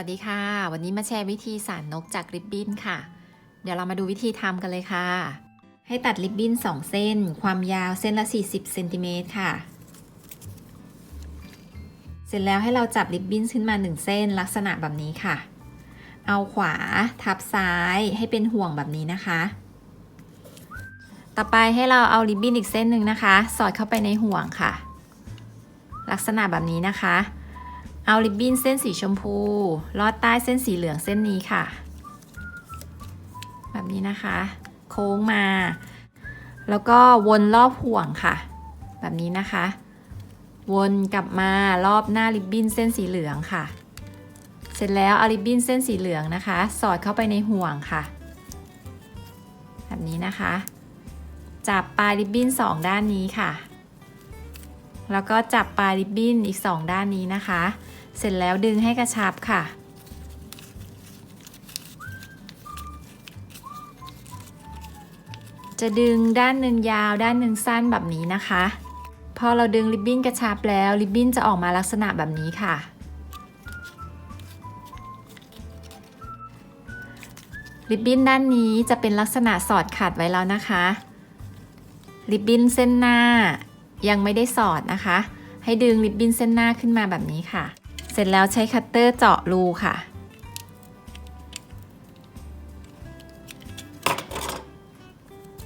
วัสดีค่ะ วันนี้มาแชร์วิธีสานนกจากริบบิ้นค่ะ เดี๋ยวเรามาดูวิธีทำกันเลยค่ะ ให้ตัดริบบิ้น2 เส้น ความยาวเส้นละ 40เซนติเมตรค่ะ เสร็จแล้วให้เราจับริบบิ้นขึ้นมา 1 เส้นลักษณะแบบนี้ค่ะ เอาขวาทับซ้ายให้เป็นห่วงแบบนี้นะคะ ต่อไปให้เราเอาริบบิ้นอีกเส้นหนึ่งนะคะ สอดเข้าไปในห่วงค่ะ ลักษณะแบบนี้นะคะ เอาริบบิ้นเส้นสีชมพู ลอดใต้เส้นสีเหลืองเส้นนี้ค่ะ แบบนี้นะคะ โค้งมา แล้วก็วนรอบห่วงค่ะ แบบนี้นะคะ วนกลับมารอบหน้าริบบิ้นเส้นสีเหลืองค่ะ เสร็จแล้วเอาริบบิ้นเส้นสีเหลืองนะคะ สอดเข้าไปในห่วงค่ะ แบบนี้นะคะ จับปลายริบบิ้นสองด้านนี้ค่ะ แล้วก็จับปลายริบบิ้นอีก 2 ด้านนี้นะคะ เสร็จแล้วดึงให้กระชับค่ะ จะดึงด้านหนึ่งยาวด้านหนึ่งสั้นแบบนี้นะคะ พอเราดึงริบบิ้นกระชับแล้วริบบิ้นจะออกมาลักษณะแบบนี้ค่ะริบบิ้นด้านนี้จะเป็นลักษณะสอดขัดไว้แล้วนะคะ ริบบิ้นเส้นหน้า ยังไม่ได้สอดนะคะ ให้ดึงริบบิ้นเส้นหน้าขึ้นมาแบบนี้ค่ะ เสร็จแล้วใช้คัตเตอร์เจาะรูค่ะ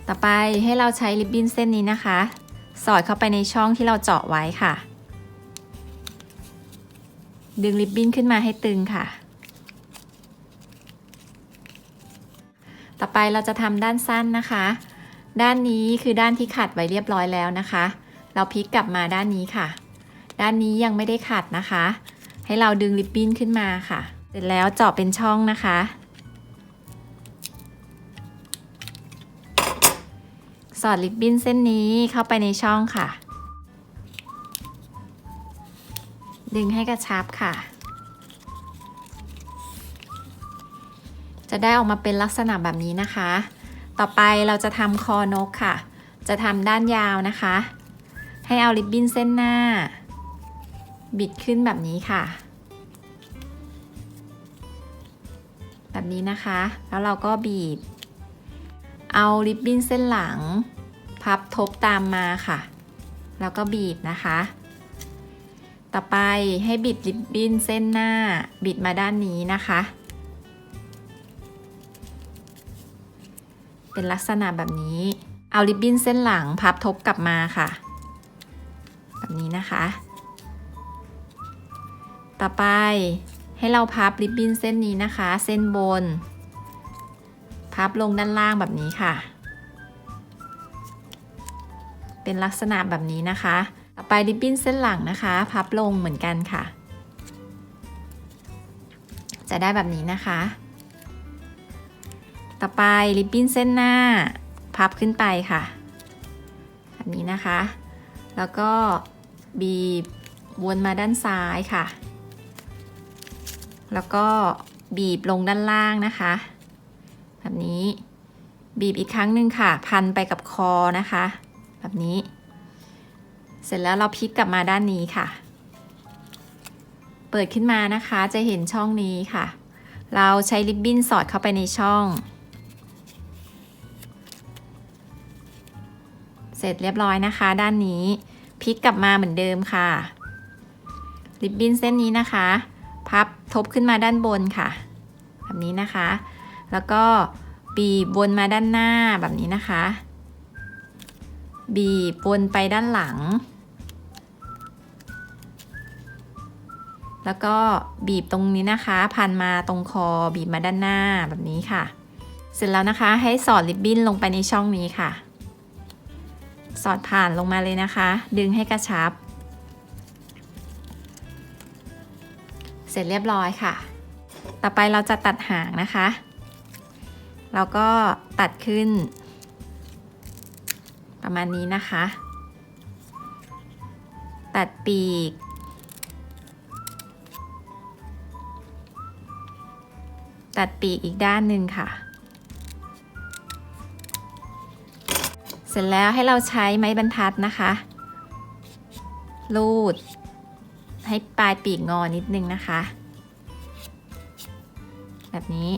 ต่อไปให้เราใช้ริบบิ้นเส้นนี้นะคะ สอดเข้าไปในช่องที่เราเจาะไว้ค่ะ ดึงริบบิ้นขึ้นมาให้ตึงค่ะต่อไปเราจะทำด้านสั้นนะคะ ด้านนี้คือด้านที่ขัดไว้เรียบร้อยแล้วนะคะ เราพลิกกลับมาด้านนี้ค่ะ ด้านนี้ยังไม่ได้ขัดนะคะ ให้เราดึงริบบิ้นขึ้นมาค่ะ เสร็จแล้วเจาะเป็นช่องนะคะ สอดริบบิ้นเส้นนี้เข้าไปในช่องค่ะ ดึงให้กระชับค่ะ จะได้ออกมาเป็นลักษณะแบบนี้นะคะ ต่อไปเราจะทำคอนกค่ะ จะทำด้านยาวนะคะ ให้เอาริบบิ้นเส้นหน้า บิดขึ้นแบบนี้ค่ะ แบบนี้นะคะ แล้วเราก็บีบ เอาริบบิ้นเส้นหลัง พับทบตามมาค่ะ แล้วก็บีบนะคะ ต่อไปให้บิดริบบิ้นเส้นหน้า บิดมาด้านนี้นะคะ เป็นลักษณะแบบนี้เอาริบบิ้นเส้นหลังพับทบกลับมาค่ะ นี้นะคะ ต่อไปให้เราพับริบบิ้นเส้นนี้นะคะ เส้นบน พับลงด้านล่างแบบนี้ค่ะ เป็นลักษณะแบบนี้นะคะ ต่อไปริบบิ้นเส้นหลังนะคะ พับลงเหมือนกันค่ะ จะได้แบบนี้นะคะ ต่อไปริบบิ้นเส้นหน้า พับขึ้นไปค่ะ แบบนี้นะคะ แล้วก็ บีบวนมาด้านซ้ายค่ะ แล้วก็บีบลงด้านล่างนะคะ แบบนี้บีบอีกครั้งหนึ่งค่ะ พันไปกับคอนะคะ แบบนี้ เสร็จแล้วเราพลิกกลับมาด้านนี้ค่ะ เปิดขึ้นมานะคะจะเห็นช่องนี้ค่ะ เราใช้ริบบิ้นสอดเข้าไปในช่อง เสร็จเรียบร้อยนะคะ ด้านนี้ พลิกกลับมาเหมือนเดิมค่ะ ริบบิ้นเส้นนี้นะคะ พับทบขึ้นมาด้านบนค่ะ แบบนี้นะคะ แล้วก็บีบวนมาด้านหน้าแบบนี้นะคะ บีบวนไปด้านหลัง แล้วก็บีบตรงนี้นะคะ พันมาตรงคอบีบมาด้านหน้าแบบนี้ค่ะ เสร็จแล้วนะคะให้สอดริบบิ้นลงไปในช่องนี้ค่ะ สอดผ่านลงมาเลยนะคะ ดึงให้กระชับ เสร็จเรียบร้อยค่ะ ต่อไปเราจะตัดหางนะคะ เราก็ตัดขึ้น ประมาณนี้นะคะ ตัดปีก ตัดปีกอีกด้านหนึ่งค่ะ ร็จแล้วให้เราใช้ไม้บรรทัดนะคะ ลูด ให้ปลายปีกงอนิดนึงนะคะ แบบนี้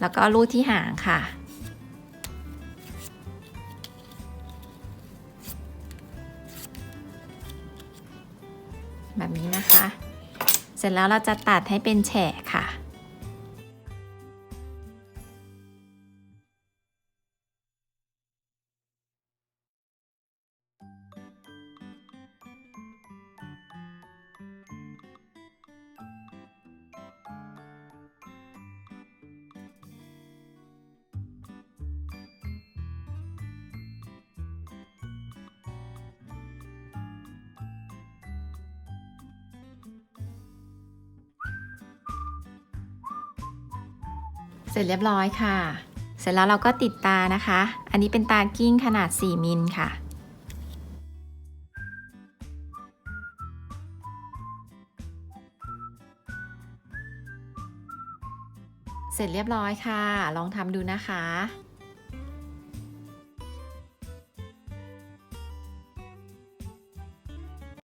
แล้วก็รูดที่หางค่ะ แบบนี้นะคะ เสร็จแล้วเราจะตัดให้เป็นแฉกค่ะ เสร็จเรียบร้อยค่ะ เสร็จแล้วเราก็ติดตานะคะ อันนี้เป็นตากิ้งขนาด 4 มิลค่ะเสร็จเรียบร้อยค่ะ ลองทำดูนะคะ